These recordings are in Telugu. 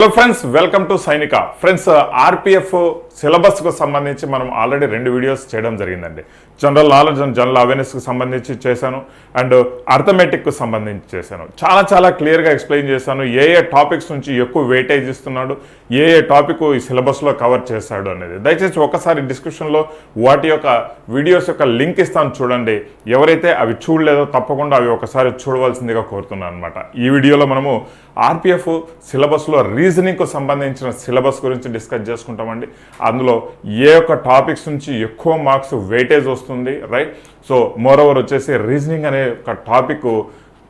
Hello friends welcome to Sainika friends RPF సిలబస్కు సంబంధించి మనం ఆల్రెడీ రెండు వీడియోస్ చేయడం జరిగిందండి. జనరల్ నాలెడ్జ్ అండ్ జనరల్ అవేర్నెస్కి సంబంధించి చేశాను. అండ్ అర్థమెటిక్కు uh, సంబంధించి చేశాను. చాలా చాలా క్లియర్గా ఎక్స్ప్లెయిన్ చేశాను. ఏ ఏ టాపిక్స్ నుంచి ఎక్కువ వెయిటేజ్ ఇస్తున్నాడు? ఏ ఏ టాపిక్ ఈ సిలబస్లో కవర్ చేశాడు అనేది. దయచేసి ఒకసారి డిస్క్రిప్షన్లో వాటి యొక్క వీడియోస్ యొక్క లింక్ ఇస్తాను చూడండి. ఎవరైతే అవి చూడలేదో తప్పకుండా అవి ఒకసారి చూడవలసిందిగా కోరుతున్నాను అనమాట ఈ వీడియోలో మనము ఆర్పిఎఫ్ సిలబస్లో రీజనింగ్కు సంబంధించిన సిలబస్ గురించి డిస్కస్ చేసుకుంటామండి. అందులో ఏ ఒక్క టాపిక్స్ నుంచి ఎక్కువ మార్క్స్ వెయిటేజ్ వస్తుంది రైట్? సో మోర్ ఓవర్ వచ్చేసి రీజనింగ్ అనే ఒక టాపిక్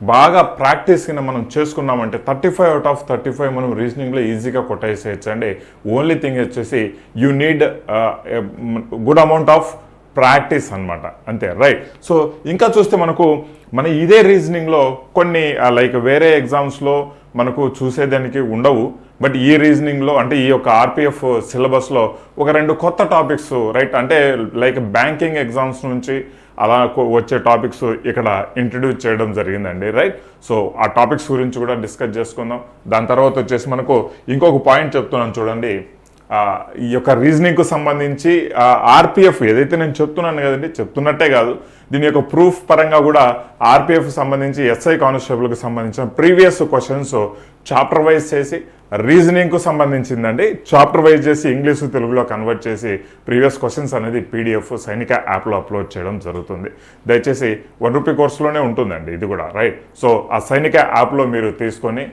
బాగా ప్రాక్టీస్ కింద మనం చేసుకున్నామంటే thirty five out of thirty five మనం రీజనింగ్లో ఈజీగా కొట్టేసేయచ్చు అండి ఓన్లీ థింగ్ వచ్చేసి you need good amount of practice అన్నమాట. అంతే రైట్? సో ఇంకా చూస్తే మనకు మన ఇదే రీజనింగ్లో కొన్ని లైక్ వేరే ఎగ్జామ్స్లో మనకు చూసేదానికి ఉండవు. బట్ ఈ రీజనింగ్లో అంటే ఈ యొక్క ఆర్పిఎఫ్ సిలబస్లో ఒక రెండు కొత్త టాపిక్స్ రైట్? అంటే లైక్ బ్యాంకింగ్ ఎగ్జామ్స్ నుంచి అలా వచ్చే టాపిక్స్ ఇక్కడ ఇంట్రడ్యూస్ చేయడం జరిగిందండి రైట్? సో ఆ టాపిక్స్ గురించి కూడా డిస్కస్ చేసుకుందాం. దాని తర్వాత వచ్చేసి మనకు ఇంకొక పాయింట్ చెప్తున్నాను చూడండి. ఈ యొక్క రీజనింగ్కు సంబంధించి ఆర్పిఎఫ్ ఏదైతే నేను చెప్తున్నాను కదండి చెప్తున్నట్టే కాదు. దీని యొక్క ప్రూఫ్ పరంగా కూడా ఆర్పిఎఫ్ సంబంధించి ఎస్ఐ కానిస్టేబుల్కి సంబంధించిన ప్రీవియస్ క్వశ్చన్స్ చాప్టర్ వైజ్ చేసి రీజనింగ్కు సంబంధించిందండి. చాప్టర్ వైజ్ చేసి ఇంగ్లీష్ తెలుగులో కన్వర్ట్ చేసి ప్రీవియస్ క్వశ్చన్స్ అనేది పీడిఎఫ్ సైనిక యాప్లో అప్లోడ్ చేయడం జరుగుతుంది. దయచేసి వన్ రూపీ కోర్సులోనే ఉంటుందండి ఇది కూడా రైట్? సో ఆ సైనిక యాప్లో మీరు తీసుకొని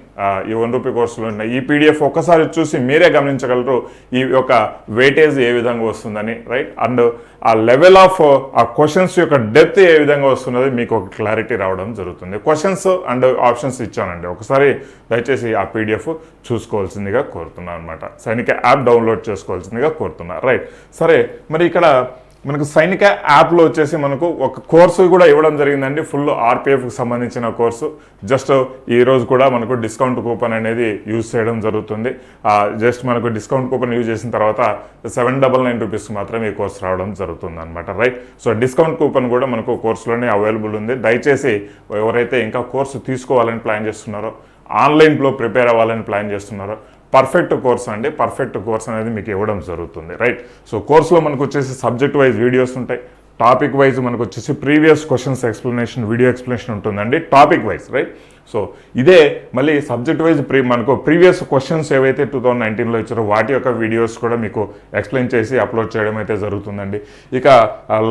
ఈ వన్ రూపీ కోర్సులో ఉన్న ఈ పీడిఎఫ్ ఒక్కసారి చూసి మీరే గమనించగలరు ఈ యొక్క వెయిటేజ్ ఏ విధంగా వస్తుందని రైట్? అండ్ ఆ లెవెల్ ఆఫ్ ఆ క్వశ్చన్స్ యొక్క డెప్త్ ఏ విధంగా వస్తున్నది మీకు ఒక క్లారిటీ రావడం జరుగుతుంది. క్వశ్చన్స్ అండ్ ఆప్షన్స్ ఇచ్చానండి. ఒకసారి దయచేసి ఆ పీడిఎఫ్ చూసుకోవాల్సిందిగా కోరుతున్నాను అనమాట సైనిక యాప్ డౌన్లోడ్ చేసుకోవాల్సిందిగా కోరుతున్నా. రైట్. సరే మరి ఇక్కడ మనకు సైనిక యాప్లో వచ్చేసి మనకు ఒక కోర్సు కూడా ఇవ్వడం జరిగిందండి. ఫుల్ ఆర్పిఎఫ్కి సంబంధించిన కోర్సు. జస్ట్ ఈ రోజు కూడా మనకు డిస్కౌంట్ కూపన్ అనేది యూజ్ చేయడం జరుగుతుంది. జస్ట్ మనకు డిస్కౌంట్ కూపన్ యూజ్ చేసిన తర్వాత సెవెన్ డబల్ నైన్ రూపీస్ మాత్రం ఈ కోర్స్ రావడం జరుగుతుంది అనమాట రైట్. సో డిస్కౌంట్ కూపన్ కూడా మనకు కోర్సులోనే అవైలబుల్ ఉంది. దయచేసి ఎవరైతే ఇంకా కోర్సు తీసుకోవాలని ప్లాన్ చేస్తున్నారో ఆన్లైన్లో ప్రిపేర్ అవ్వాలని ప్లాన్ చేస్తున్నారో. పర్ఫెక్ట్ కోర్స్ అండి. పర్ఫెక్ట్ కోర్స్ అనేది మీకు ఇవ్వడం జరుగుతుంది. రైట్. సో కోర్సులో మనకు వచ్చేసి సబ్జెక్ట్ వైజ్ వీడియోస్ ఉంటాయి. టాపిక్ వైజ్ మనకు వచ్చేసి previous questions explanation video explanation ఉంటుందండి. టాపిక్ వైజ్ రైట్ సో ఇదే మళ్ళీ సబ్జెక్ట్ వైజ్ ప్రీ మనకు ప్రీవియస్ క్వశ్చన్స్ ఏవైతే టూ థౌజండ్ నైన్టీన్లో ఇచ్చారో వాటి యొక్క వీడియోస్ కూడా మీకు ఎక్స్ప్లెయిన్ చేసి అప్లోడ్ చేయడం అయితే జరుగుతుందండి. ఇక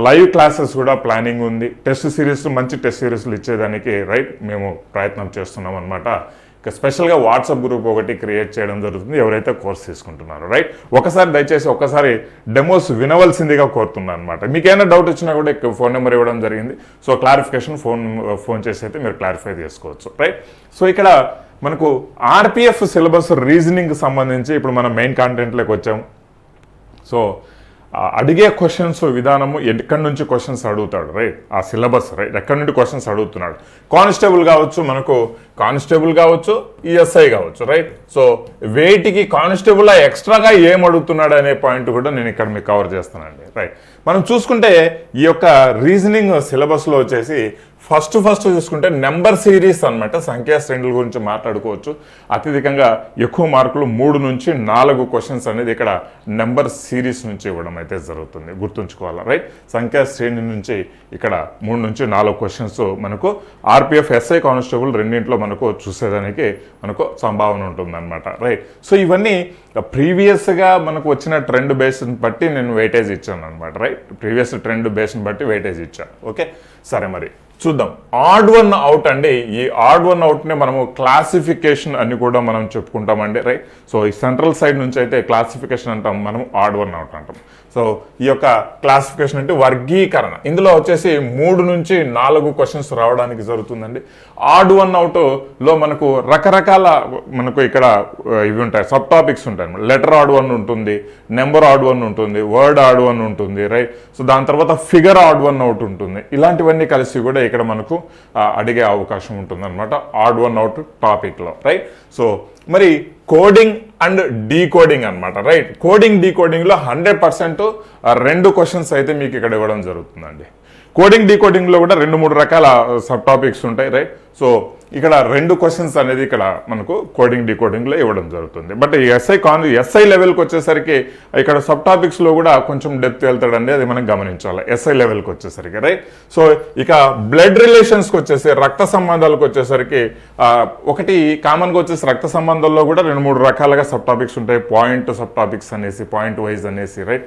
లైవ్ క్లాసెస్ కూడా ప్లానింగ్ ఉంది. టెస్ట్ సిరీస్ మంచి టెస్ట్ సిరీస్లు ఇచ్చేదానికి రైట్ మేము ప్రయత్నం చేస్తున్నాం అనమాట ఇక స్పెషల్గా వాట్సాప్ గ్రూప్ ఒకటి క్రియేట్ చేయడం జరుగుతుంది. ఎవరైతే కోర్స్ తీసుకుంటున్నారో రైట్ ఒకసారి దయచేసి ఒకసారి డెమోస్ వినవలసిందిగా కోరుతున్నాను అనమాట మీకు ఏమైనా డౌట్ వచ్చినా కూడా ఫోన్ నెంబర్ ఇవ్వడం జరిగింది. సో క్లారిఫికేషన్ ఫోన్ ఫోన్ చేసి అయితే మీరు క్లారిఫై చేసుకోవచ్చు రైట్ సో ఇక్కడ మనకు ఆర్పిఎఫ్ సిలబస్ రీజనింగ్ సంబంధించి ఇప్పుడు మనం మెయిన్ కాంటెంట్లోకి వచ్చాము. సో అడిగే క్వశ్చన్స్ విధానము ఎక్కడి నుంచి క్వశ్చన్స్ అడుగుతాడు రైట్? ఆ సిలబస్ రైట్? ఎక్కడి నుండి క్వశ్చన్స్ అడుగుతున్నాడు? కానిస్టేబుల్ కావచ్చు మనకు కానిస్టేబుల్ కావచ్చు ఈఎస్ఐ కావచ్చు రైట్? సో వేటికి కానిస్టేబుల్ ఎక్స్ట్రాగా ఏం అడుగుతున్నాడు అనే పాయింట్ కూడా నేను ఇక్కడ మీకు కవర్ చేస్తానండి రైట్? మనం చూసుకుంటే ఈ యొక్క రీజనింగ్ సిలబస్లో వచ్చేసి ఫస్ట్ ఫస్ట్ చూసుకుంటే నెంబర్ సిరీస్ అన్నమాట సంఖ్యా శ్రేణుల గురించి మాట్లాడుకోవచ్చు. అత్యధికంగా ఎక్కువ మార్కులు మూడు నుంచి నాలుగు క్వశ్చన్స్ అనేది ఇక్కడ నెంబర్ సిరీస్ నుంచి ఇవ్వడం అయితే జరుగుతుంది. గుర్తుంచుకోవాలి రైట్ సంఖ్యా శ్రేణి నుంచి ఇక్కడ మూడు నుంచి నాలుగు క్వశ్చన్స్ మనకు ఆర్పిఎఫ్ ఎస్ఐ కానిస్టేబుల్ రెండింటిలో మనకు చూసేదానికి మనకు సంభావన ఉంటుందన్నమాట రైట్ సో ఇవన్నీ ప్రీవియస్గా మనకు వచ్చిన ట్రెండ్ బేస్ని బట్టి నేను వెయిటేజ్ ఇచ్చాను అనమాట రైట్ ప్రీవియస్ ట్రెండ్ బేస్ని బట్టి వెయిటేజ్ ఇచ్చాను. ఓకే? సరే మరి. చూద్దాం. ఆడ్ వన్ అవుట్ అండి. ఈ ఆడ్ వన్ అవుట్నే మనము క్లాసిఫికేషన్ అని కూడా మనం చెప్పుకుంటామండి రైట్? సో ఈ సెంట్రల్ సైడ్ నుంచి అయితే క్లాసిఫికేషన్ అంటాం మనం ఆడ్ వన్ అవుట్ అంటాం. సో ఈ యొక్క క్లాసిఫికేషన్ అంటే వర్గీకరణ. ఇందులో వచ్చేసి మూడు నుంచి నాలుగు క్వశ్చన్స్ రావడానికి జరుగుతుందండి. ఆడ్ వన్ అవుట్లో మనకు రకరకాల మనకు ఇక్కడ ఇవి ఉంటాయి. సబ్ టాపిక్స్ ఉంటాయి. లెటర్ ఆడ్ వన్ ఉంటుంది నెంబర్ ఆడ్ వన్ ఉంటుంది వర్డ్ ఆడ్ వన్ ఉంటుంది రైట్ సో దాని తర్వాత ఫిగర్ ఆడ్ వన్ అవుట్ ఉంటుంది. ఇలాంటివన్నీ కలిసి కూడా ఇక్కడ మనకు అడిగే అవకాశం ఉంటుంది అనమాట ఆడ్ వన్ అవుట్ టాపిక్లో రైట్ సో మరి కోడింగ్ అండ్ డీకోడింగ్ అనమాట రైట్ కోడింగ్ డీకోడింగ్లో హండ్రెడ్ పర్సెంట్ రెండు క్వశ్చన్స్ అయితే మీకు ఇక్కడ ఇవ్వడం జరుగుతుందండి. కోడింగ్ డీకోడింగ్లో కూడా రెండు మూడు రకాల uh, సబ్ టాపిక్స్ ఉంటాయి రైట్ సో ఇక్కడ రెండు క్వశ్చన్స్ అనేది ఇక్కడ మనకు కోడింగ్ డికోడింగ్లో ఇవ్వడం జరుగుతుంది. బట్ ఈ ఎస్ఐ కాన్ ఎస్ఐ లెవెల్కి వచ్చేసరికి ఇక్కడ సబ్ టాపిక్స్లో కూడా కొంచెం డెప్త్ వెళ్తాడండి అది మనం గమనించాలి. ఎస్ఐ లెవెల్కి వచ్చేసరికి రైట్ సో ఇక బ్లడ్ రిలేషన్స్కి వచ్చేసి రక్త సంబంధాలకు వచ్చేసరికి ఒకటి కామన్గా వచ్చేసి రక్త సంబంధాల్లో కూడా రెండు మూడు రకాలుగా సబ్ టాపిక్స్ ఉంటాయి. పాయింట్ సబ్ టాపిక్స్ అనేసి పాయింట్ వైజ్ అనేసి రైట్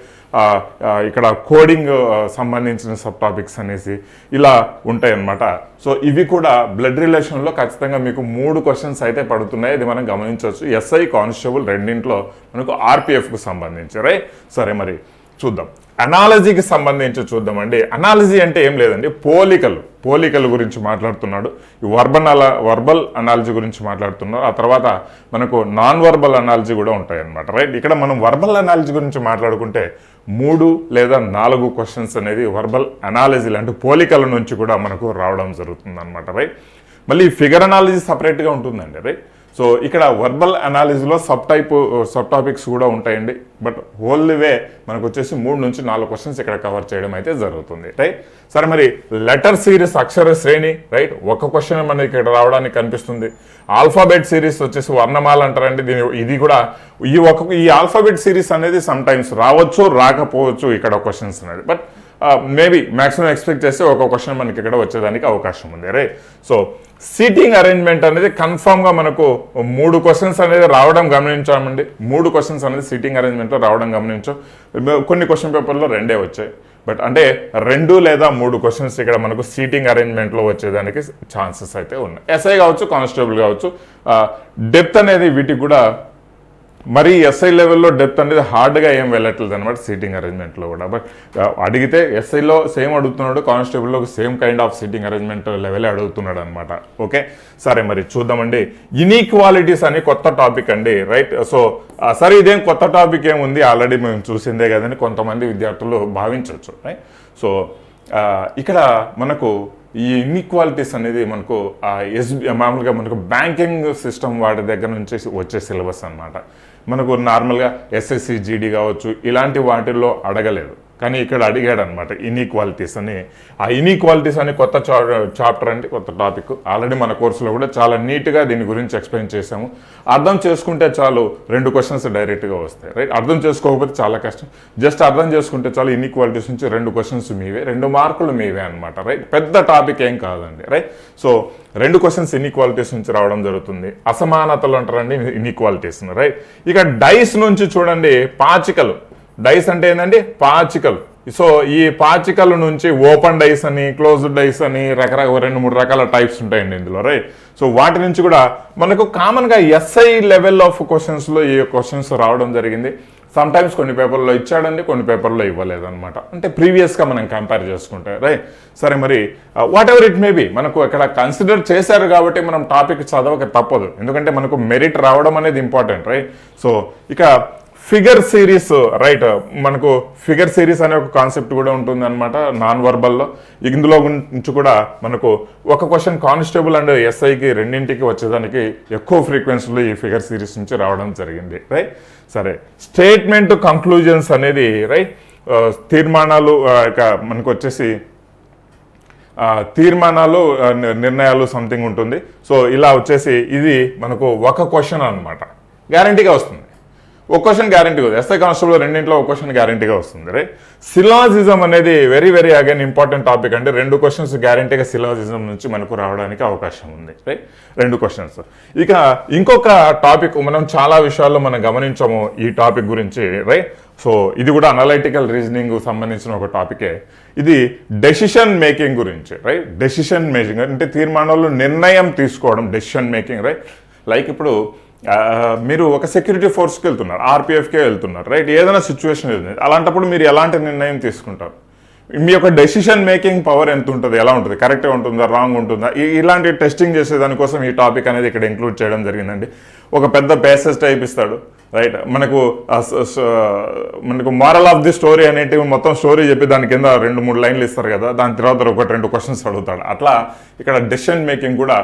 ఇక్కడ కోడింగ్ సంబంధించిన సబ్ టాపిక్స్ అనేసి ఇలా ఉంటాయి అన్నమాట సో ఇవి కూడా బ్లడ్ రిలేషన్లో ఖచ్చితంగా మీకు మూడు క్వశ్చన్స్ అయితే పడుతున్నాయి. ఇది మనం గమనించవచ్చు. ఎస్ఐ కానిస్టేబుల్ రెండింటిలో మనకు ఆర్పిఎఫ్కు సంబంధించి. రైట్ సరే మరి చూద్దాం. అనాలజీకి సంబంధించి చూద్దామండి. అనాలజీ అంటే ఏం లేదండి. పోలికలు. పోలికల గురించి మాట్లాడుతున్నాడు. ఈ వర్బల్ అలా వర్బల్ అనాలజీ గురించి మాట్లాడుతున్నాడు. ఆ తర్వాత మనకు నాన్ వర్బల్ అనాలజీ కూడా ఉంటాయన్నమాట. రైట్? ఇక్కడ మనం వర్బల్ అనాలజీ గురించి మాట్లాడుకుంటే మూడు లేదా నాలుగు క్వశ్చన్స్ అనేది వర్బల్ అనాలజీ అంటే పోలికల నుంచి కూడా మనకు రావడం జరుగుతుంది అనమాట రైట్? మళ్ళీ ఫిగర్ అనాలజీ సపరేట్గా ఉంటుందండి. రైట్? సో ఇక్కడ వర్బల్ అనాలిసిస్లో సబ్ టైప్ సబ్ టాపిక్స్ కూడా ఉంటాయండి. బట్ ఓన్లీ వే మనకు వచ్చేసి మూడు నుంచి నాలుగు క్వశ్చన్స్ ఇక్కడ కవర్ చేయడం అయితే జరుగుతుంది. రైట్ సరే మరి లెటర్ సిరీస్ అక్షర శ్రేణి రైట్ ఒక క్వశ్చన్ మనకి ఇక్కడ రావడానికి కనిపిస్తుంది. ఆల్ఫాబెట్ సిరీస్ వచ్చేసి వర్ణమాల అంటారండి. దీని ఇది కూడా ఈ ఒక ఈ ఆల్ఫాబెట్ సిరీస్ అనేది సమ్ టైమ్స్ రావచ్చు రాకపోవచ్చు ఇక్కడ క్వశ్చన్స్ అనేది. బట్ మేబీ మాక్సిమం ఎక్స్పెక్ట్ చేస్తే ఒక క్వశ్చన్ మనకి ఇక్కడ వచ్చేదానికి అవకాశం ఉంది రైట్ సో సీటింగ్ అరేంజ్మెంట్ అనేది కన్ఫామ్గా మనకు మూడు క్వశ్చన్స్ అనేది రావడం గమనించామండి మూడు క్వశ్చన్స్ అనేది సీటింగ్ అరేంజ్మెంట్లో రావడం గమనించాం. కొన్ని క్వశ్చన్ పేపర్లో రెండే వచ్చాయి. బట్ అంటే రెండు లేదా మూడు క్వశ్చన్స్ ఇక్కడ మనకు సీటింగ్ అరేంజ్మెంట్లో వచ్చేదానికి ఛాన్సెస్ అయితే ఉన్నాయి. ఎస్ఐ కావచ్చు కానిస్టేబుల్ కావచ్చు. డెప్త్ అనేది వీటికి కూడా మరి ఎస్ఐ లెవెల్లో డెప్త్ అనేది హార్డ్గా ఏం వెళ్ళట్లేదు అనమాట సీటింగ్ అరేంజ్మెంట్లో కూడా. బట్ uh, అడిగితే ఎస్ఐలో సేమ్ అడుగుతున్నాడు కానిస్టేబుల్లో same kind of seating arrangement level అడుగుతున్నాడు అనమాట. ఓకే సరే మరి చూద్దామండి. ఇనీక్వాలిటీస్ అని కొత్త టాపిక్ అండి. రైట్ సో సరే ఇదేం కొత్త టాపిక్ ఏముంది? ఆల్రెడీ మేము చూసిందే కదని కొంతమంది విద్యార్థులు భావించవచ్చు. రైట్ సో ఇక్కడ మనకు ఈ ఇన్ఈక్వాలిటీస్ అనేది మనకు ఎస్ మామూలుగా మనకు బ్యాంకింగ్ సిస్టమ్ వాటి దగ్గర నుంచి వచ్చే సిలబస్ అన్నమాట మనకు నార్మల్గా ఎస్ఎస్సి జీడీ కావచ్చు ఇలాంటి వాటిల్లో అడగలేదు. కానీ ఇక్కడ అడిగాడు అనమాట ఇన్ఈక్వాలిటీస్ అని. ఆ ఇన్ఈక్వాలిటీస్ అని కొత్త చాప్టర్ అంటే కొత్త టాపిక్ ఆల్రెడీ మన కోర్సులో కూడా చాలా నీట్గా దీని గురించి ఎక్స్ప్లెయిన్ చేసాము అర్థం చేసుకుంటే చాలు రెండు క్వశ్చన్స్ డైరెక్ట్గా వస్తాయి రైట్ అర్థం చేసుకోకపోతే చాలా కష్టం. జస్ట్ అర్థం చేసుకుంటే చాలు ఇన్ఈక్వాలిటీస్ నుంచి రెండు క్వశ్చన్స్ మీవే రెండు మార్కులు మీవే అనమాట రైట్ పెద్ద టాపిక్ ఏం కాదండి రైట్ సో రెండు క్వశ్చన్స్ ఇన్ఈక్వాలిటీస్ నుంచి రావడం జరుగుతుంది. అసమానతలు అంటారండి ఇన్ఈక్వాలిటీస్ రైట్ ఇక డైస్ నుంచి చూడండి పాచికలు. డైస్ అంటే ఏంటంటే పాచికలు. సో ఈ పాచికల నుంచి ఓపెన్ డైస్ అని క్లోజ్డ్ డైస్ అని రకరకాల రెండు మూడు రకాల టైప్స్ ఉంటాయండి ఇందులో రైట్? సో వాటి నుంచి కూడా మనకు కామన్గా ఎస్ఐ లెవెల్ ఆఫ్ క్వశ్చన్స్లో ఈ క్వశ్చన్స్ రావడం జరిగింది. సమ్టైమ్స్ కొన్ని పేపర్లో ఇచ్చాడండి కొన్ని పేపర్లో ఇవ్వలేదన్నమాట. అంటే ప్రీవియస్గా మనం కంపేర్ చేసుకుంటే రైట్? సరే మరి whatever it may be మనకు ఇక్కడ కన్సిడర్ చేశారు కాబట్టి మనం టాపిక్ చదవక తప్పదు. ఎందుకంటే మనకు మెరిట్ రావడం అనేది ఇంపార్టెంట్ రైట్? సో ఇక ఫిగర్ సిరీస్ రైట్ మనకు ఫిగర్ సిరీస్ అనే ఒక కాన్సెప్ట్ కూడా ఉంటుంది అనమాట నాన్ వర్బల్లో ఇందులో నుంచి కూడా మనకు ఒక క్వశ్చన్ కానిస్టేబుల్ అండ్ ఎస్ఐకి రెండింటికి వచ్చేదానికి ఎక్కువ ఫ్రీక్వెన్సీలో ఈ ఫిగర్ సిరీస్ నుంచి రావడం జరిగింది రైట్? సరే స్టేట్మెంట్ కంక్లూజన్స్ అనేది రైట్ తీర్మానాలు ఇక మనకు వచ్చేసి తీర్మానాలు నిర్ణయాలు సంథింగ్ ఉంటుంది. సో ఇలా వచ్చేసి ఇది మనకు ఒక క్వశ్చన్ అనమాట గ్యారంటీగా వస్తుంది. ఒక క్వశ్చన్ గ్యారంటీగా వస్తుంది. ఎస్ఐ కానిస్టేబుల్ రెండింటిలో ఒక క్వశ్చన్ గ్యారంటీగా వస్తుంది రైట్ సిలాజిజం అనేది very very again important topic అంటే రెండు క్వశ్చన్స్ గ్యారంటీగా సిలాజిజం నుంచి మనకు రావడానికి అవకాశం ఉంది రైట్ రెండు క్వశ్చన్స్ ఇక ఇంకొక టాపిక్ మనం చాలా విషయాల్లో మనం గమనించాము ఈ టాపిక్ గురించి రైట్ సో ఇది కూడా అనలైటికల్ రీజనింగ్ సంబంధించిన ఒక టాపికే ఇది డెసిషన్ మేకింగ్ గురించి రైట్ డెసిషన్ మేకింగ్ అంటే తీర్మానాలు నిర్ణయం తీసుకోవడం డెసిషన్ మేకింగ్ రైట్ లైక్ ఇప్పుడు మీరు ఒక సెక్యూరిటీ ఫోర్స్కి వెళ్తున్నారు ఆర్పిఎఫ్కే వెళ్తున్నారు రైట్ ఏదైనా సిచ్యువేషన్ ఉంది అలాంటప్పుడు మీరు ఎలాంటి నిర్ణయం తీసుకుంటారు? మీ యొక్క డెసిషన్ మేకింగ్ పవర్ ఎంత ఉంటుంది ఎలా ఉంటుంది? కరెక్ట్గా ఉంటుందా రాంగ్ ఉంటుందా? ఇలాంటి టెస్టింగ్ చేసే దానికోసం ఈ టాపిక్ అనేది ఇక్కడ ఇంక్లూడ్ చేయడం జరిగిందండి. ఒక పెద్ద ప్యాసేజ్ టైప్ ఇస్తాడు రైట్ మనకు మనకు మారల్ ఆఫ్ ది స్టోరీ అనేటివి మొత్తం స్టోరీ చెప్పి దాని కింద రెండు మూడు లైన్లు ఇస్తారు కదా దాని తర్వాత ఒకటి రెండు క్వశ్చన్స్ అడుగుతాడు. అట్లా ఇక్కడ డెసిషన్ మేకింగ్ కూడా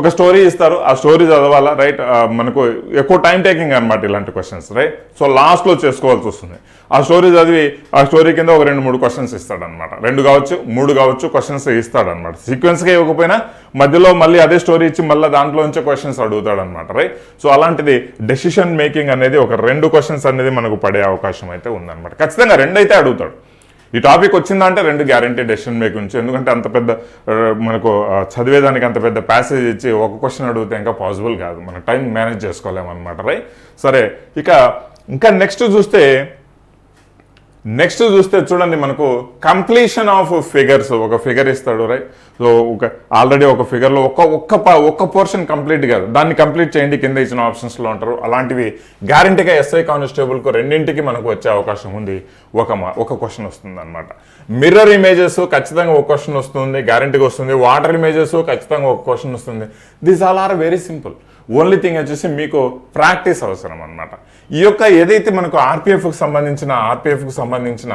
ఒక స్టోరీ ఇస్తారు ఆ స్టోరీ చదవాలా? రైట్ మనకు ఎక్కువ టైం టేకింగ్ అనమాట ఇలాంటి క్వశ్చన్స్ రైట్ సో లాస్ట్లో చేసుకోవాల్సి వస్తుంది. ఆ స్టోరీ చదివి ఆ స్టోరీ కింద ఒక రెండు మూడు క్వశ్చన్స్ ఇస్తాడనమాట రెండు కావచ్చు మూడు కావచ్చు క్వశ్చన్స్ ఇస్తాడనమాట సీక్వెన్స్గా ఇవ్వకపోయినా మధ్యలో మళ్ళీ అదే స్టోరీ ఇచ్చి మళ్ళీ దాంట్లో నుంచే క్వశ్చన్స్ అడుగుతాడనమాట రైట్ సో అలాంటిది డెసిషన్ మేకింగ్ అనేది ఒక రెండు క్వశ్చన్స్ అనేది మనకు పడే అవకాశం అయితే ఉందన్నమాట. ఖచ్చితంగా రెండైతే అడుగుతాడు. ఈ టాపిక్ వచ్చిందంటే రెండు గ్యారంటీ డెసిషన్ మేక్ నుంచి ఎందుకంటే అంత పెద్ద మనకు చదివేదానికి అంత పెద్ద ప్యాసేజ్ ఇచ్చి ఒక క్వశ్చన్ అడిగితే ఇంకా పాసిబుల్ కాదు. మన టైం మేనేజ్ చేసుకోలేమన్నమాట రైట్ సరే ఇక ఇంకా నెక్స్ట్ చూస్తే నెక్స్ట్ చూస్తే చూడండి మనకు కంప్లీషన్ ఆఫ్ ఫిగర్స్ ఒక ఫిగర్ ఇస్తాడు రైట్ సో ఒక ఆల్రెడీ ఒక ఫిగర్లో ఒక్క ఒక్క ఒక్క పోర్షన్ కంప్లీట్ కాదు. దాన్ని కంప్లీట్ చేయండి కింద ఇచ్చిన ఆప్షన్స్లో ఉంటారు అలాంటివి గ్యారంటీగా ఎస్ఐ కానిస్టేబుల్కు రెండింటికి మనకు వచ్చే అవకాశం ఉంది. ఒక మా- ఒక క్వశ్చన్ వస్తుంది అనమాట మిర్రర్ ఇమేజెస్ ఖచ్చితంగా ఒక క్వశ్చన్ వస్తుంది గ్యారంటీగా వస్తుంది. వాటర్ ఇమేజెస్ ఖచ్చితంగా ఒక క్వశ్చన్ వస్తుంది. These all are very simple only thing వచ్చేసి మీకు ప్రాక్టీస్ అవసరం అనమాట ఈ యొక్క ఏదైతే మనకు ఆర్పిఎఫ్కి సంబంధించిన ఆర్పిఎఫ్కి సంబంధించిన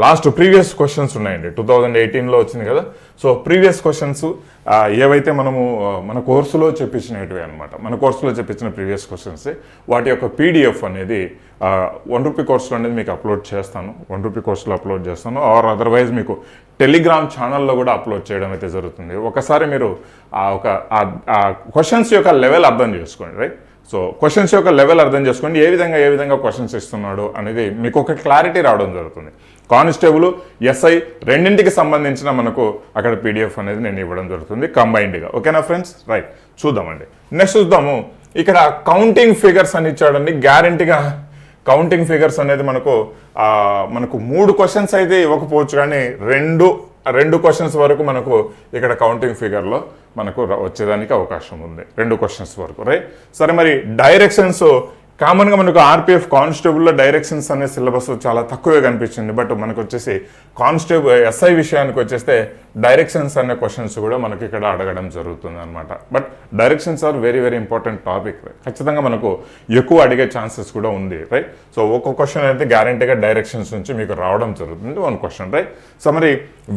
లాస్ట్ ప్రీవియస్ క్వశ్చన్స్ ఉన్నాయండి. టూ థౌజండ్ ఎయిటీన్లో వచ్చింది కదా. సో ప్రీవియస్ క్వశ్చన్స్ ఏవైతే మనము మన కోర్సులో చెప్పించినవి అనమాట మన కోర్సులో చెప్పించిన ప్రీవియస్ క్వశ్చన్స్ వాటి యొక్క పీడిఎఫ్ అనేది వన్ రూపీ కోర్సులో అనేది మీకు అప్లోడ్ చేస్తాను. వన్ రూపీ కోర్సులో అప్లోడ్ చేస్తాను. ఆర్ అదర్వైజ్ మీకు టెలిగ్రామ్ ఛానల్లో కూడా అప్లోడ్ చేయడం అయితే జరుగుతుంది. ఒకసారి మీరు ఆ ఒక ఆ క్వశ్చన్స్ యొక్క లెవెల్ అర్థం చేసుకోండి రైట్ సో క్వశ్చన్స్ యొక్క లెవెల్ అర్థం చేసుకోండి. ఏ విధంగా ఏ విధంగా క్వశ్చన్స్ ఇస్తున్నాడు అనేది మీకు ఒక క్లారిటీ రావడం జరుగుతుంది. కానిస్టేబుల్ ఎస్ఐ రెండింటికి సంబంధించిన మనకు అక్కడ పీడిఎఫ్ అనేది నేను ఇవ్వడం జరుగుతుంది కంబైన్డ్గా. ఓకేనా ఫ్రెండ్స్? రైట్. చూద్దామండి. నెక్స్ట్ చూద్దాము. ఇక్కడ కౌంటింగ్ ఫిగర్స్ అని ఇచ్చాడండి. గ్యారంటీగా కౌంటింగ్ ఫిగర్స్ అనేది మనకు మనకు మూడు క్వశ్చన్స్ అయితే ఇవ్వకపోవచ్చు కానీ రెండు రెండు క్వశ్చన్స్ వరకు మనకు ఇక్కడ కౌంటింగ్ ఫిగర్లో మనకు వచ్చేదానికి అవకాశం ఉంది. రెండు క్వశ్చన్స్ వరకు. రైట్? సరే మరి డైరెక్షన్స్ కామన్గా మనకు ఆర్పిఎఫ్ కానిస్టేబుల్లో డైరెక్షన్స్ అనే సిలబస్ చాలా తక్కువే కనిపించింది. బట్ మనకు వచ్చేసి కానిస్టేబుల్ ఎస్ఐ విషయానికి వచ్చేస్తే డైరెక్షన్స్ అనే క్వశ్చన్స్ కూడా మనకి ఇక్కడ అడగడం జరుగుతుంది అనమాట but directions are very very important topic ఖచ్చితంగా మనకు ఎక్కువ అడిగే ఛాన్సెస్ కూడా ఉంది రైట్ సో ఒక్కొక్క క్వశ్చన్ అయితే గ్యారంటీగా డైరెక్షన్స్ నుంచి మీకు రావడం జరుగుతుంది వన్ క్వశ్చన్ రైట్ సో మరి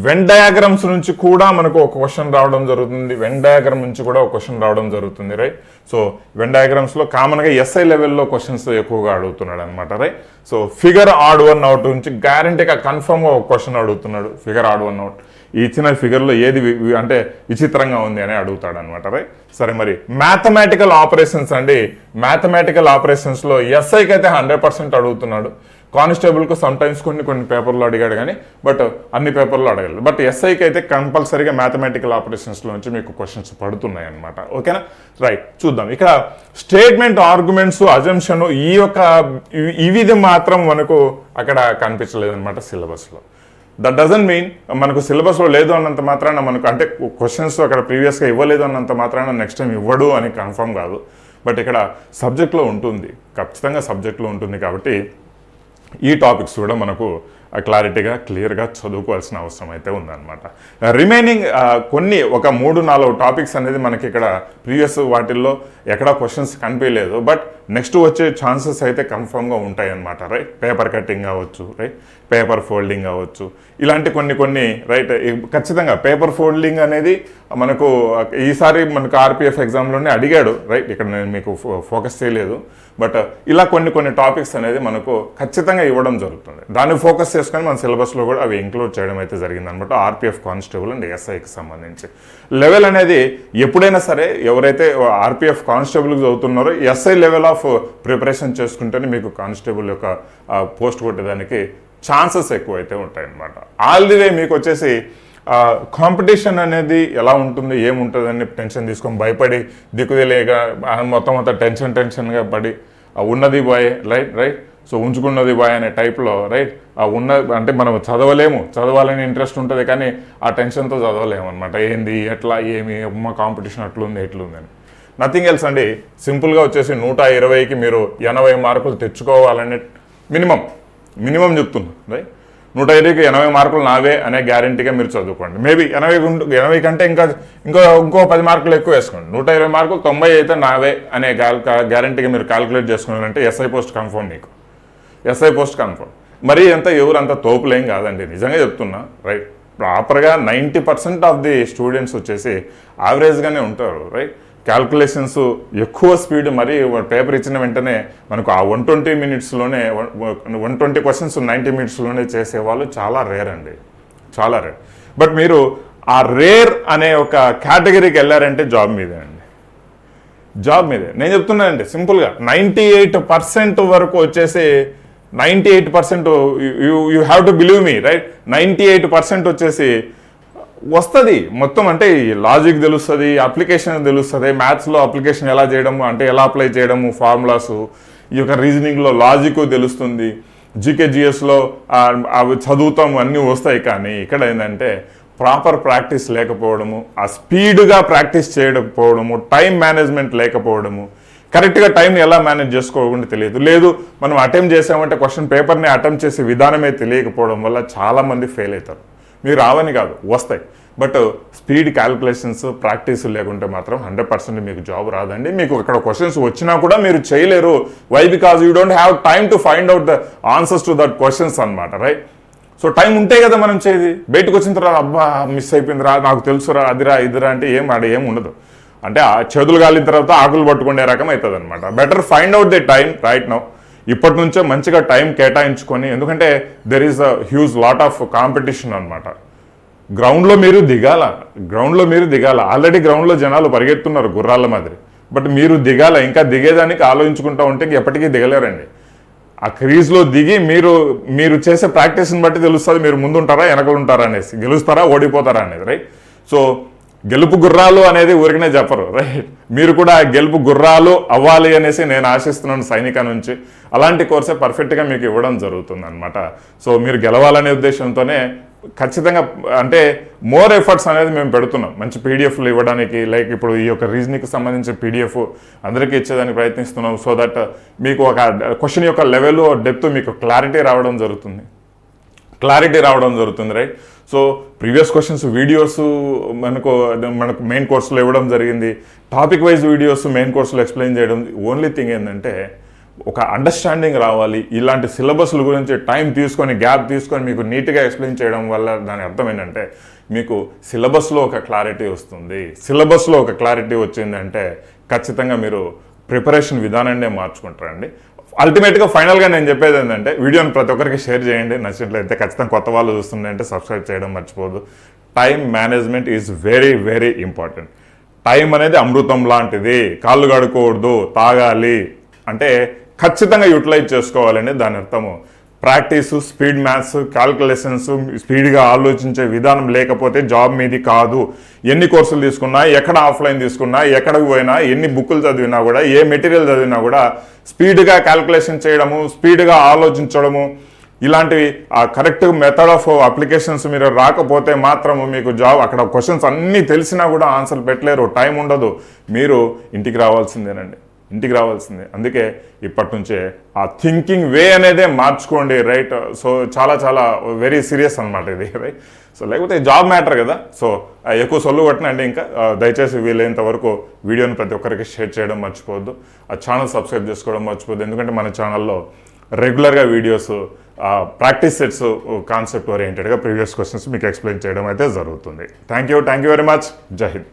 వెన్ డయాగ్రామ్స్ నుంచి కూడా మనకు ఒక క్వశ్చన్ రావడం జరుగుతుంది వెన్ డయాగ్రామ్ నుంచి కూడా ఒక క్వశ్చన్ రావడం జరుగుతుంది రైట్ సో వెన్ డయాగ్రామ్స్లో కామన్గా ఎస్ఐ లెవెల్లో క్వశ్చన్స్ ఎక్కువగా అడుగుతున్నాడు అనమాట right so figure odd one out నుంచి గ్యారంటీగా కన్ఫర్మ్గా ఒక క్వశ్చన్ అడుగుతున్నాడు ఫిగర్ ఆడ్ వన్ అవుట్ ఇచ్చిన ఫిగర్లో ఏది వి- అంటే విచిత్రంగా ఉంది అని అడుగుతాడు అనమాట రైట్ సరే మరి మ్యాథమెటికల్ ఆపరేషన్స్ అండి. మ్యాథమెటికల్ ఆపరేషన్స్లో ఎస్ఐకి అయితే హండ్రెడ్ పర్సెంట్ అడుగుతున్నాడు. కానిస్టేబుల్కు సమ్టైమ్స్ కొన్ని కొన్ని పేపర్లో అడిగాడు కానీ బట్ అన్ని పేపర్లో అడగలేదు. బట్ ఎస్ఐకి అయితే కంపల్సరీగా మ్యాథమెటికల్ ఆపరేషన్స్లో నుంచి మీకు క్వశ్చన్స్ పడుతున్నాయి అనమాట ఓకేనా రైట్ చూద్దాం. ఇక్కడ స్టేట్మెంట్ ఆర్గ్యుమెంట్స్ అజంప్షన్ ఈ యొక్క ఇవి- మాత్రం మనకు అక్కడ కనిపించలేదు అనమాట సిలబస్లో దట్ డజన్ మీన్ మనకు సిలబస్లో లేదు అన్నంత మాత్రాన మనకు అంటే క్వశ్చన్స్ అక్కడ ప్రీవియస్గా ఇవ్వలేదు అన్నంత మాత్రాన నెక్స్ట్ టైం ఇవ్వడు అని కన్ఫర్మ్ కాదు. బట్ ఇక్కడ సబ్జెక్ట్లో ఉంటుంది ఖచ్చితంగా సబ్జెక్ట్లో ఉంటుంది కాబట్టి ఈ టాపిక్స్ కూడా మనకు క్లారిటీగా క్లియర్గా చదువుకోవాల్సిన అవసరం అయితే ఉందన్నమాట. Uh, రిమైనింగ్ uh, కొన్ని ఒక మూడు నాలుగు టాపిక్స్ అనేది మనకి ఇక్కడ ప్రీవియస్ వాటిల్లో ఎక్కడ క్వశ్చన్స్ కనిపించలేదు బట్ నెక్స్ట్ వచ్చే ఛాన్సెస్ అయితే కన్ఫర్మ్గా ఉంటాయి అన్నమాట రైట్ పేపర్ కటింగ్ అవ్వచ్చు రైట్ పేపర్ ఫోల్డింగ్ అవ్వచ్చు ఇలాంటి కొన్ని కొన్ని రైట్ ఖచ్చితంగా పేపర్ ఫోల్డింగ్ అనేది మనకు ఈసారి మనకు ఆర్పిఎఫ్ ఎగ్జామ్లోనే అడిగాడు రైట్ ఇక్కడ నేను మీకు ఫో- ఫోకస్ చేయలేదు. బట్ ఇలా కొన్ని కొన్ని టాపిక్స్ అనేది మనకు ఖచ్చితంగా ఇవ్వడం జరుగుతుంది. దాన్ని ఫోకస్ చేసుకొని మన సిలబస్లో కూడా అవి ఇంక్లూడ్ చేయడం అయితే జరిగింది అనమాట ఆర్పిఎఫ్ కానిస్టేబుల్ అండ్ ఎస్ఐకి సంబంధించి. లెవెల్ అనేది ఎప్పుడైనా సరే ఎవరైతే ఆర్పిఎఫ్ కానిస్టేబుల్కి చదువుతున్నారో SI level of preparation uh, చేసుకుంటేనే మీకు కానిస్టేబుల్ యొక్క పోస్ట్ కొట్టేదానికి ఛాన్సెస్ ఎక్కువైతే ఉంటాయన్నమాట. ఉంటాయి ఆల్ ది వే మీకు వచ్చేసి కాంపిటీషన్ అనేది ఎలా ఉంటుంది ఏముంటుందని టెన్షన్ తీసుకొని భయపడి దిక్కుదేలేక మొత్తం అంతా టెన్షన్ టెన్షన్గా పడి ఉన్నది బాయ్ రైట్ రైట్ సో ఉంచుకున్నది బాయ్ అనే టైప్లో రైట్ ఆ ఉన్న అంటే మనం చదవలేము. చదవాలని ఇంట్రెస్ట్ ఉంటుంది కానీ ఆ టెన్షన్తో చదవలేము అనమాట ఏంది ఎట్లా ఏమి అమ్మ కాంపిటీషన్ అట్లుంది ఎట్లుంది అని. నథింగ్ ఎల్స్ అండి. సింపుల్గా వచ్చేసి నూట ఇరవైకి మీరు ఎనభై మార్కులు తెచ్చుకోవాలనే మినిమం మినిమం చెప్తున్నా రైట్ నూట ఇరవైకి ఎనభై మార్కులు నావే అనే గ్యారంటీగా మీరు చదువుకోండి. మేబీ ఎనభై ఎనభై కంటే ఇంకా ఇంకో ఇంకో పది మార్కులు ఎక్కువ వేసుకోండి. నూట ఇరవై మార్కులు తొంభై అయితే నావే అనే గ్యారంటీగా మీరు క్యాలిక్యులేట్ చేసుకున్నారంటే ఎస్ఐ పోస్ట్ కన్ఫర్మ్ మీకు. ఎస్ఐ పోస్ట్ కన్ఫర్మ్ మరీ ఎంత ఎవరు అంత తోపులేం కాదండి. నిజంగా చెప్తున్నా రైట్ ప్రాపర్గా ninety percent of the students వచ్చేసి యావరేజ్గానే ఉంటారు రైట్ క్యాల్కులేషన్స్ ఎక్కువ స్పీడ్ మరి పేపర్ ఇచ్చిన వెంటనే మనకు ఆ వన్ ట్వంటీ మినిట్స్లోనే వన్ ట్వంటీ క్వశ్చన్స్ నైంటీ మినిట్స్లోనే చేసేవాళ్ళు చాలా రేర్ అండి. చాలా రేర్ బట్ మీరు ఆ రేర్ అనే ఒక కేటగిరీకి వెళ్ళారంటే జాబ్ మీదే అండి. జాబ్ మీదే. నేను చెప్తున్నానండి సింపుల్గా నైంటీ ఎయిట్ పర్సెంట్ వరకు వచ్చేసి ninety eight percent you you have to believe me right ninety eight percent వచ్చేసి వస్తుంది. మొత్తం అంటే లాజిక్ తెలుస్తుంది అప్లికేషన్ తెలుస్తుంది మ్యాథ్స్లో అప్లికేషన్ ఎలా చేయడము అంటే ఎలా అప్లై చేయడము ఫార్ములాస్ ఈ యొక్క రీజనింగ్లో లాజిక్ తెలుస్తుంది. జీకే జిఎస్లో అవి చదువుతాం అన్నీ వస్తాయి కానీ ఇక్కడ ఏంటంటే ప్రాపర్ ప్రాక్టీస్ లేకపోవడము ఆ స్పీడ్గా ప్రాక్టీస్ చేయకపోవడము టైం మేనేజ్మెంట్ లేకపోవడము. కరెక్ట్గా టైంని ఎలా మేనేజ్ చేసుకోకుండా తెలియదు. లేదు మనం అటెంప్ట్ చేసామంటే క్వశ్చన్ పేపర్ని అటెంప్ట్ చేసే విధానమే తెలియకపోవడం వల్ల చాలామంది ఫెయిల్ అవుతారు. మీరు రావని కాదు వస్తాయి. బట్ స్పీడ్ క్యాలిక్యులేషన్స్ ప్రాక్టీస్ లేకుంటే మాత్రం హండ్రెడ్ పర్సెంట్ మీకు జాబ్ రాదండి. మీకు ఇక్కడ క్వశ్చన్స్ వచ్చినా కూడా మీరు చేయలేరు. Why because you don't have time to find out the answers to that questions అనమాట రైట్ సో టైం ఉంటే కదా మనం చేయది బయటకు వచ్చిన తర్వాత అబ్బా మిస్ అయిపోయిందిరా నాకు తెలుసురా అదిరా ఇదిరా అంటే ఏం ఆడ ఏం ఉండదు. అంటే ఆ చేతులు గాలిన తర్వాత ఆకులు పట్టుకునే రకం అవుతుంది అనమాట better find out the time right now ఇప్పటి నుంచే మంచిగా టైం కేటాయించుకొని ఎందుకంటే there is a huge lot of competition అనమాట గ్రౌండ్లో మీరు దిగాల గ్రౌండ్లో మీరు దిగాల. ఆల్రెడీ గ్రౌండ్లో జనాలు పరిగెత్తున్నారు గుర్రాల మాదిరి. బట్ మీరు దిగాల ఇంకా దిగేదానికి ఆలోచించుకుంటూ ఉంటే ఎప్పటికీ దిగలేరండి. ఆ క్రీజ్లో దిగి మీరు మీరు చేసే ప్రాక్టీస్ని బట్టి తెలుస్తుంది మీరు ముందుంటారా వెనకలు ఉంటారా అనేసి. గెలుస్తారా ఓడిపోతారా అనేది రైట్ సో గెలుపు గుర్రాలు అనేది ఊరికనే చెప్పరు. రైట్. మీరు కూడా గెలుపు గుర్రాలు అవ్వాలి అనేసి నేను ఆశిస్తున్నాను సైనిక నుంచి. అలాంటి కోర్సే పర్ఫెక్ట్గా మీకు ఇవ్వడం జరుగుతుంది అనమాట సో మీరు గెలవాలనే ఉద్దేశంతోనే ఖచ్చితంగా అంటే మోర్ ఎఫర్ట్స్ అనేది మేము పెడుతున్నాం. మంచి పీడిఎఫ్లు ఇవ్వడానికి లైక్ ఇప్పుడు ఈ యొక్క రీజనింగ్కి సంబంధించిన పీడిఎఫ్ అందరికీ ఇచ్చేదానికి ప్రయత్నిస్తున్నాం. సో దట్ మీకు ఒక క్వశ్చన్ యొక్క లెవెల్ డెప్త్ మీకు క్లారిటీ రావడం జరుగుతుంది. క్లారిటీ రావడం జరుగుతుంది right. So previous questions videos మనకు మనకు మెయిన్ కోర్సులో ఇవ్వడం జరిగింది. టాపిక్ వైజ్ వీడియోస్ మెయిన్ కోర్సులో ఎక్స్ప్లెయిన్ చేయడం. ఓన్లీ థింగ్ ఏంటంటే ఒక అండర్స్టాండింగ్ రావాలి. ఇలాంటి సిలబస్ల గురించి టైం తీసుకొని గ్యాప్ తీసుకొని మీకు నీట్గా ఎక్స్ప్లెయిన్ చేయడం వల్ల దాని అర్థం ఏంటంటే మీకు సిలబస్లో ఒక క్లారిటీ వస్తుంది. సిలబస్లో ఒక క్లారిటీ వచ్చిందంటే ఖచ్చితంగా మీరు ప్రిపరేషన్ విధానాన్నే మార్చుకుంటారండి. అల్టిమేట్గా ఫైనల్గా నేను చెప్పేది ఏంటంటే వీడియోని ప్రతి ఒక్కరికి షేర్ చేయండి. నచ్చినట్లయితే ఖచ్చితంగా కొత్త వాళ్ళు చూస్తుందంటే సబ్స్క్రైబ్ చేయడం మర్చిపోదు time management is very very important time అనేది అమృతం లాంటిది. కాళ్ళు కడుకోవద్దు తాగాలి. అంటే ఖచ్చితంగా యూటిలైజ్ చేసుకోవాలండి దాని అర్థము. ప్రాక్టీసు స్పీడ్ మ్యాథ్స్ క్యాల్కులేషన్స్ స్పీడ్గా ఆలోచించే విధానం లేకపోతే జాబ్ మీది కాదు. ఎన్ని కోర్సులు తీసుకున్నా ఎక్కడ ఆఫ్లైన్ తీసుకున్నా ఎక్కడికి పోయినా ఎన్ని బుక్కులు చదివినా కూడా ఏ మెటీరియల్ చదివినా కూడా స్పీడ్గా క్యాల్కులేషన్ చేయడము స్పీడ్గా ఆలోచించడము ఇలాంటివి ఆ కరెక్ట్ మెథడ్ ఆఫ్ అప్లికేషన్స్ మీరు రాకపోతే మాత్రము మీకు జాబ్ అక్కడ క్వశ్చన్స్ అన్నీ తెలిసినా కూడా ఆన్సర్ పెట్టలేరు. టైం ఉండదు. మీరు ఇంటికి రావాల్సిందేనండి. ఇంటికి రావాల్సిందే. అందుకే ఇప్పటి నుంచే ఆ థింకింగ్ వే అనేదే మార్చుకోండి రైట్ సో చాలా చాలా వెరీ సీరియస్ అనమాట ఇది రైట్ సో లేకపోతే జాబ్ మ్యాటర్ కదా. సో ఎక్కువ సొల్లు కొట్టినండి ఇంకా. దయచేసి వీలైనంత వరకు వీడియోని ప్రతి ఒక్కరికి షేర్ చేయడం మర్చిపోవద్దు. ఆ ఛానల్ సబ్స్క్రైబ్ చేసుకోవడం మర్చిపోద్దు ఎందుకంటే మన ఛానల్లో రెగ్యులర్గా వీడియోస్ ప్రాక్టీస్ సెట్స్ కాన్సెప్ట్ ఓరియంటెడ్గా ప్రీవియస్ క్వశ్చన్స్ మీకు ఎక్స్ప్లెయిన్ చేయడం అయితే జరుగుతుంది. Thank you thank you very much జై హింద్